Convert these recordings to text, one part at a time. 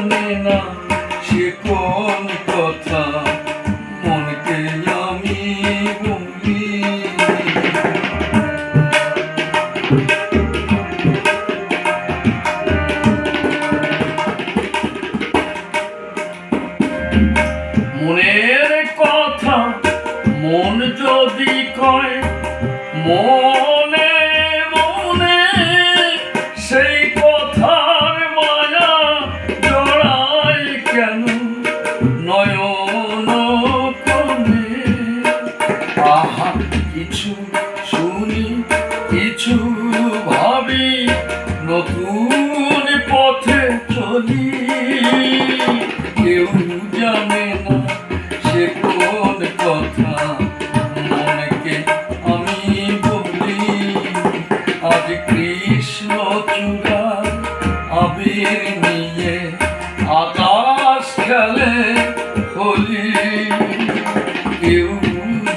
জানে না সে কোন কথা। মনকে আমি বলি মনের কথা মন যদি কয় মনে কিছু শুনি, কিছু ভাবি, নতুন পথে চলি। কেউ জানে না সে কোন কথা, মনকে আমি বলি। আজ কৃষ্ণ চূড়া আবির নিয়ে আকাশ খেলে হলি। কেউ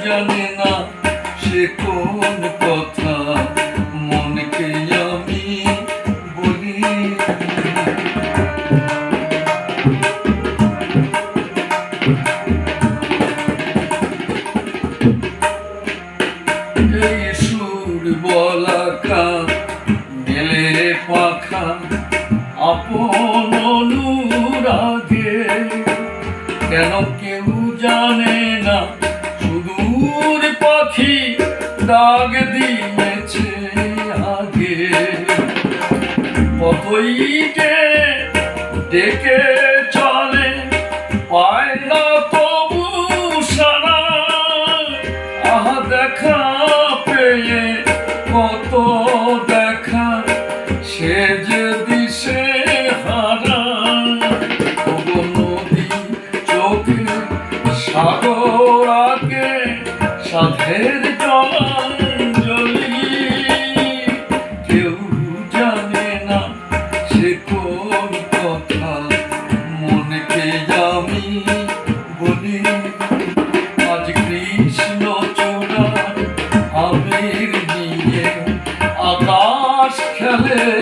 জানে সে কোন কথা? মনকে আমি বলি এই সুর বলাকা, গেলে পাখা, আপন অনুরাগে। কেন কেউ জানে না, সুদূর পাখি ডাক দিয়েছে আগে। কতই যে ডেকে চলে পায় না তবু সারা। আহা, দেখা পেয়ে কত দেখা, সে যে দিশে হারা। নদী চোখে সাগর আগে সাধের 해.